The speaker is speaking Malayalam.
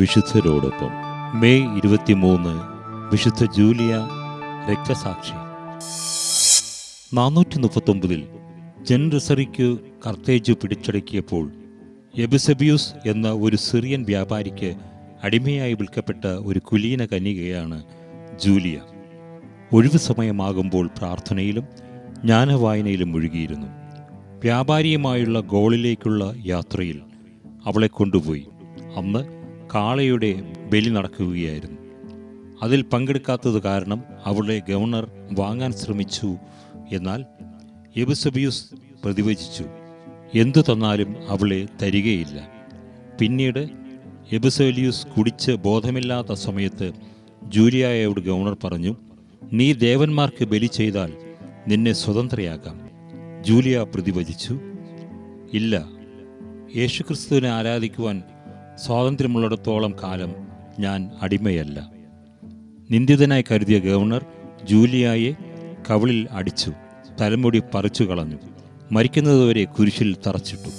വിശുദ്ധരോടൊപ്പം. മെയ് ഇരുപത്തിമൂന്ന് വിശുദ്ധ ജൂലിയ രക്തസാക്ഷി. നാനൂറ്റി മുപ്പത്തൊമ്പതിൽ ജൻറിസറിക്ക് കർത്തേജ് പിടിച്ചടക്കിയപ്പോൾ എബിസബിയൂസ് എന്ന ഒരു സിറിയൻ വ്യാപാരിക്ക് അടിമയായി വിൽക്കപ്പെട്ട ഒരു കുലീന കന്യകയാണ് ജൂലിയ. ഒഴിവു സമയമാകുമ്പോൾ പ്രാർത്ഥനയിലും ജ്ഞാനവായനയിലും മുഴുകിയിരുന്നു. വ്യാപാരിയുമായുള്ള ഗോളിലേക്കുള്ള യാത്രയിൽ അവളെ കൊണ്ടുപോയി. അന്ന് കാളയുടെ ബലി നടക്കുകയായിരുന്നു. അതിൽ പങ്കെടുക്കാത്തത് കാരണം അവളെ ഗവർണർ വാങ്ങാൻ ശ്രമിച്ചു എന്നാൽ എബിസബിയൂസ് പ്രതിവചിച്ചു എന്തു തന്നാലും അവളെ തരികയില്ല. പിന്നീട് എബിസോലിയൂസ് കുടിച്ച് ബോധമില്ലാത്ത സമയത്ത് ജൂലിയായോട് ഗവർണർ പറഞ്ഞു നീ ദേവന്മാർക്ക് ബലി ചെയ്താൽ നിന്നെ സ്വതന്ത്രയാക്കാം. ജൂലിയ പ്രതിവചിച്ചു ഇല്ല യേശുക്രിസ്തുവിനെ ആരാധിക്കുവാൻ സ്വാതന്ത്ര്യമുള്ളിടത്തോളം കാലം ഞാൻ അടിമയല്ല. നിന്ദിതനായി കരുതിയ ഗവർണർ ജൂലിയായെ കവിളിൽ അടിച്ചു തലമുടി പറിച്ചു കളഞ്ഞു മരിക്കുന്നതുവരെ കുരിശിൽ തറച്ചിട്ടു.